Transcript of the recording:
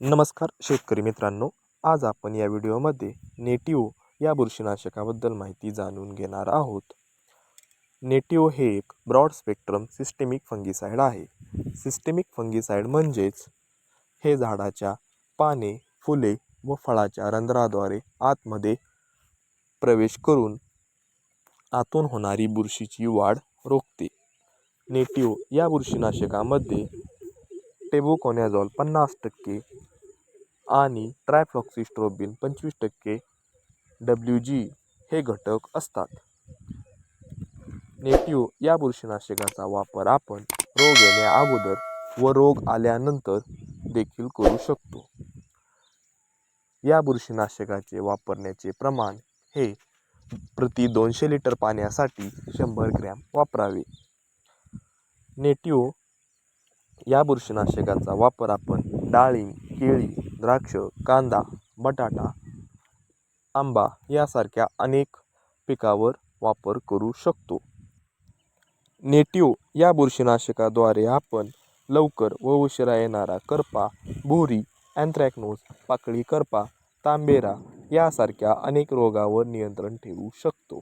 नमस्कार शेतकरी मित्रांनो. आज आपण या व्हिडिओमध्ये नेटिओ या बुरशीनाशकाबद्दल माहिती जाणून घेणार आहोत. नेटिओ हे एक ब्रॉड स्पेक्ट्रम सिस्टेमिक फंगिसाईड आहे. सिस्टेमिक फंगिसाईड म्हणजेच हे झाडाच्या पाने फुले व फळाच्या रंध्राद्वारे आतमध्ये प्रवेश करून आतून होणारी बुरशीची वाढ रोखते. नेटिओ या बुरशीनाशकामध्ये टेबोकोनॅझॉल पन्नास टक्के आणि ट्रायफ्लॉक्सिस्ट्रोबिन पंचवीस टक्के डब्ल्यू जी हे घटक असतात. नेटिव या बुरशीनाशकाचा वापर आपण रोग येण्या अगोदर व रोग आल्यानंतर देखील करू शकतो. या बुरशीनाशकाचे वापरण्याचे प्रमाण हे प्रति दोनशे लिटर पाण्यासाठी शंभर ग्रॅम वापरावे. नेटिओ या बुरशीनाशकाचा वापर आपण डाळिंब केळी द्राक्ष कांदा बटाटा आंबा यासारख्या अनेक पिकावर वापर करू शकतो. नेटिव या बुरशीनाशकाद्वारे आपण लवकर व उशिरा येणारा करपा भोरी अँथ्रॅक्नोज पाकळी करपा तांबेरा यासारख्या अनेक रोगावर नियंत्रण ठेवू शकतो.